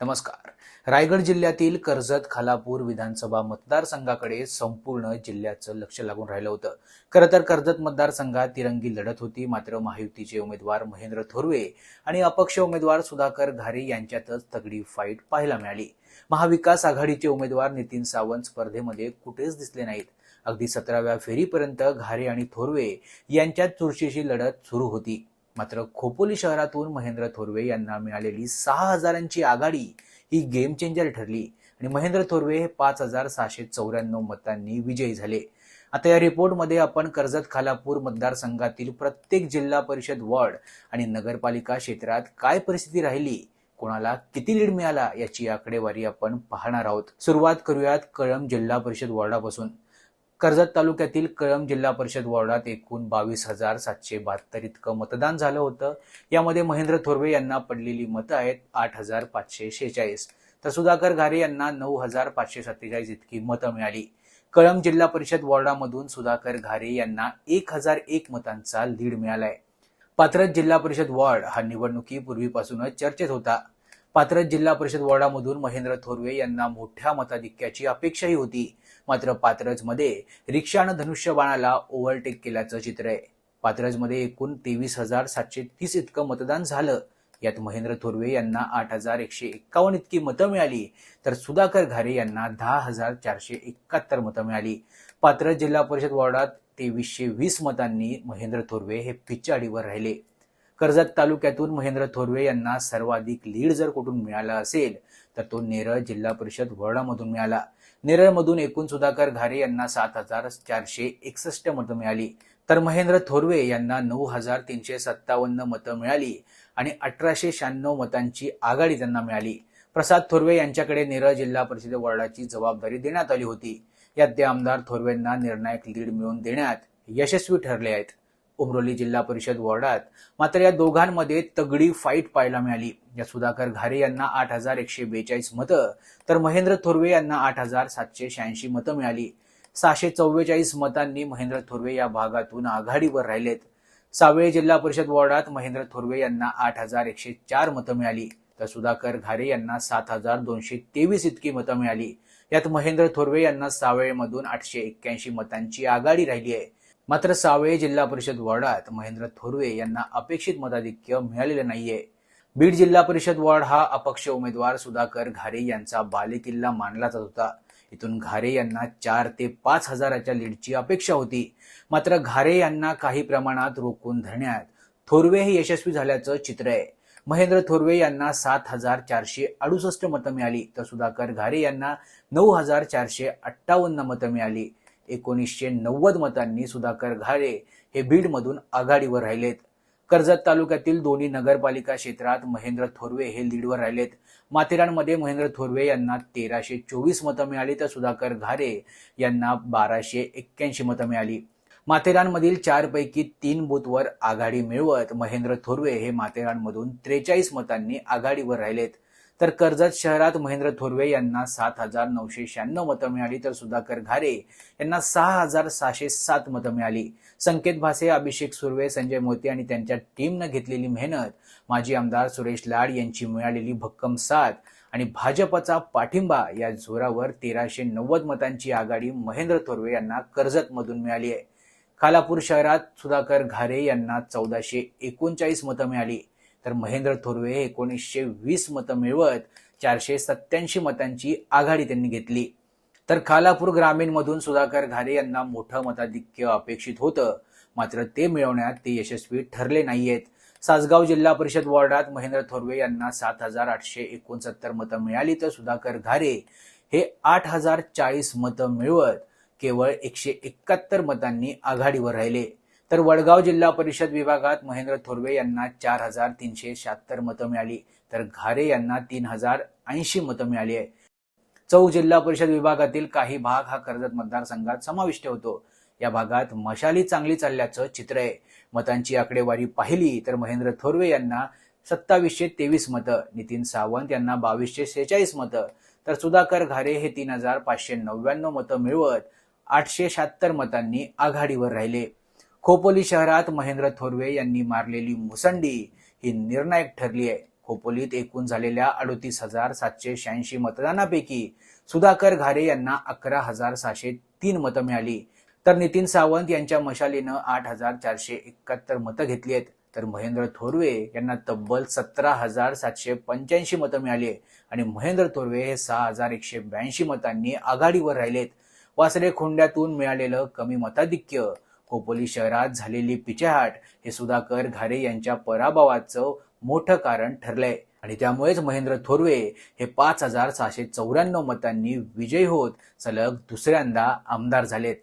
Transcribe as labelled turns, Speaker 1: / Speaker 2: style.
Speaker 1: नमस्कार. रायगड जिल्ह्यातील कर्जत खालापूर विधानसभा मतदारसंघाकडे संपूर्ण जिल्ह्याचं लक्ष लागून राहिलं होतं. खरं तर कर्जत मतदारसंघात तिरंगी लढत होती मात्र महायुतीचे उमेदवार महेंद्र थोरवे आणि अपक्ष उमेदवार सुधाकर घारे यांच्यातच तगडी फाईट पाहायला मिळाली. महाविकास आघाडीचे उमेदवार नितीन सावंत स्पर्धेमध्ये कुठेच दिसले नाहीत. अगदी सतराव्या फेरीपर्यंत घारे आणि थोरवे यांच्यात चुरशीची लढत सुरू होती. मात्र खोपोली शहरातून महेंद्र थोरवे यांना मिळालेली सहा हजारांची आघाडी ही गेम चेंजर ठरली. आणि महेंद्र थोरवे हे पाच हजार सहाशे चौऱ्याण्णव मतांनी विजयी झाले. आता या रिपोर्टमध्ये आपण कर्जत खालापूर मतदारसंघातील प्रत्येक जिल्हा परिषद वॉर्ड आणि नगरपालिका क्षेत्रात काय परिस्थिती राहिली कोणाला किती लीड मिळाला याची आकडेवारी आपण पाहणार आहोत. सुरुवात करूयात कळंब जिल्हा परिषद वॉर्डापासून. कर्जत तालुक्यातील कळंब जिल्हा परिषद वॉर्डात एकूण बावीस हजार सातशे बहात्तर इतकं मतदान झालं होतं. यामध्ये महेंद्र थोरवे यांना पडलेली मतं आहेत आठ हजार पाचशे शेहेचाळीस. तर सुधाकर घारे यांना नऊ हजार पाचशे सत्तेचाळीस इतकी मतं मिळाली. कळंब जिल्हा परिषद वॉर्डामधून सुधाकर घारे यांना एक हजार एक मतांचा लीड मिळालाय. पात्रज जिल्हा परिषद वॉर्ड हा निवडणुकीपूर्वीपासूनच चर्चेत होता. पात्रज जिल्हा परिषद वॉर्डामधून महेंद्र थोरवे यांना मोठ्या मताधिक्याची अपेक्षाही होती. मात्र पात्रजमध्ये रिक्षानं धनुष्यबाणाला ओव्हरटेक केल्याचं चित्र आहे. पात्रजमध्ये एकूण तेवीस हजार सातशे तीस इतकं मतदान झालं. यात महेंद्र थोरवे यांना आठ हजार एकशे एक्कावन्न इतकी मतं मिळाली. तर सुधाकर घारे यांना दहा हजार चारशे एकाहत्तर मतं मिळाली. पात्रज जिल्हा परिषद वॉर्डात तेवीसशे वीस मतांनी महेंद्र थोरवे हे पिच्चाडीवर राहिले. कर्जत तालुक्यातून महेंद्र थोरवे यांना सर्वाधिक लीड जर कुठून मिळाला असेल तर तो नेरळ जिल्हा परिषद वॉर्डामधून मिळाला. नेरळमधून एकूण सुधाकर घारे यांना सात हजार चारशे एकसष्ट मतं मिळाली. तर महेंद्र थोरवे यांना नऊ हजार तीनशे सत्तावन्न मतं मिळाली आणि अठराशे शहाण्णव मतांची आघाडी त्यांना मिळाली. प्रसाद थोरवे यांच्याकडे नेरळ जिल्हा परिषद वॉर्डाची जबाबदारी देण्यात आली होती. यात ते आमदार थोरवेंना निर्णायक लीड मिळवून देण्यात यशस्वी ठरले आहेत. उमरोली जिल्हा परिषद वॉर्डात. मात्र या दोघांमध्ये तगडी फाईट पाहायला मिळाली. या सुधाकर घारे यांना आठ हजार एकशे बेचाळीस मतं तर महेंद्र थोरवे यांना आठ हजार सातशे शहाऐंशी मतं मिळाली. सहाशे चव्वेचाळीस मतांनी महेंद्र थोरवे या भागातून आघाडीवर राहिलेत. सावेळे जिल्हा परिषद वॉर्डात महेंद्र थोरवे यांना आठ हजार एकशे चार मतं मिळाली. तर सुधाकर घारे यांना सात हजार दोनशे तेवीस इतकी मतं मिळाली. यात महेंद्र थोरवे यांना सावेळमधून आठशे एक्क्याऐंशी मतांची आघाडी राहिली आहे. मात्र सावळे जिल्हा परिषद वॉर्डात महेंद्र थोरवे यांना अपेक्षित मताधिक्य मिळालेलं नाहीये. बीड जिल्हा परिषद वॉर्ड हा अपक्ष उमेदवार सुधाकर घारे यांचा बालेकिल्ला मानला जात होता. इथून घारे यांना चार ते पाच हजाराच्या लीडची अपेक्षा होती. मात्र घारे यांना काही प्रमाणात रोखून धरण्यात थोरवे हे यशस्वी झाल्याचं चित्र आहे. महेंद्र थोरवे यांना सात हजार चारशे अडुसष्ट मतं मिळाली तर सुधाकर घारे यांना नऊ हजार चारशे अठ्ठावन्न मतं मिळाली. एकोणीसशे नव्वद मतांनी सुधाकर घारे हे बीडमधून आघाडीवर राहिलेत. कर्जत तालुक्यातील दोन्ही नगरपालिका क्षेत्रात महेंद्र थोरवे हे लीडवर राहिलेत. माथेरानमध्ये महेंद्र थोरवे यांना तेराशे चोवीस मतं मिळाली तर सुधाकर घारे यांना बाराशे एक्क्याऐंशी मतं मिळाली. माथेरानमधील चारपैकी तीन बूथवर आघाडी मिळवत महेंद्र थोरवे हे माथेरानमधून त्रेचाळीस मतांनी आघाडीवर राहिलेत. तर कर्जत शहरात महेंद्र थोरवे यांना सात हजार नऊशे शहाण्णव मतं मिळाली तर सुधाकर घारे यांना सहा हजार सहाशे सात मतं मिळाली. संकेत भासे अभिषेक सुर्वे संजय मोते आणि त्यांच्या टीमनं घेतलेली मेहनत माजी आमदार सुरेश लाड यांची मिळालेली भक्कम साथ आणि भाजपचा पाठिंबा या जोरावर तेराशे नव्वद मतांची आघाडी महेंद्र थोरवे यांना कर्जतमधून मिळाली आहे. खालापूर शहरात सुधाकर घारे यांना चौदाशे एकोणचाळीस मतं मिळाली. तर महेंद्र थोरवे एकोणीसशे वीस मतं मिळवत चारशे सत्याऐंशी मतांची आघाडी त्यांनी घेतली. तर खालापूर ग्रामीणमधून सुधाकर घारे यांना मोठं मताधिक्य अपेक्षित होतं. मात्र ते मिळवण्यात ते यशस्वी ठरले नाहीयेत. सासगाव जिल्हा परिषद वॉर्डात महेंद्र थोरवे यांना सात हजार आठशे एकोणसत्तर मतं मिळाली तर सुधाकर घारे हे आठ हजार चाळीस मतं मिळवत केवळ एकशे एकाहत्तर मतांनी आघाडीवर राहिले. तर वडगाव जिल्हा परिषद विभागात महेंद्र थोरवे यांना चार हजार तीनशे शहात्तर मतं मिळाली. तर घारे यांना तीन हजार ऐंशी मतं मिळाली आहे चौक जिल्हा परिषद विभागातील काही भाग हा कर्जत मतदारसंघात समाविष्ट होतो. या भागात मशाली चांगली चालल्याचं चित्र आहे. मतांची आकडेवारी पाहिली तर महेंद्र थोरवे यांना सत्तावीसशे तेवीस मतं नितीन सावंत यांना बावीसशे सेहेचाळीस मतं तर सुधाकर घारे हे तीन हजार पाचशे नव्याण्णव मतं मिळवत आठशे शहात्तर मतांनी आघाडीवर राहिले. खोपोली शहरात महेंद्र थोरवे यांनी मारलेली मुसंडी ही निर्णायक ठरली आहे. खोपोलीत एकूण झालेल्या अडोतीस हजार सातशे शहाऐंशी मतदानापैकी सुधाकर घारे यांना अकरा हजार सहाशे तीन मतं मिळाली. तर नितीन सावंत यांच्या मशालीनं आठ हजार चारशे एकाहत्तर मतं घेतली आहेत. तर महेंद्र थोरवे यांना तब्बल सतरा हजार सातशे पंच्याऐंशी मतं मिळाली आणि महेंद्र थोरवे हे सहा हजार एकशे ब्याऐंशी मतांनी आघाडीवर राहिलेत. वासरे खोंड्यातून मिळालेलं कमी मताधिक्य खोपोली शहरात झालेली पिछेहाट हे सुधाकर घारे यांच्या पराभवाचं मोठं कारण ठरलंय. आणि त्यामुळेच महेंद्र थोरवे हे पाच हजार सहाशे चौऱ्याण्णव मतांनी विजयी होत सलग दुसऱ्यांदा आमदार झालेत.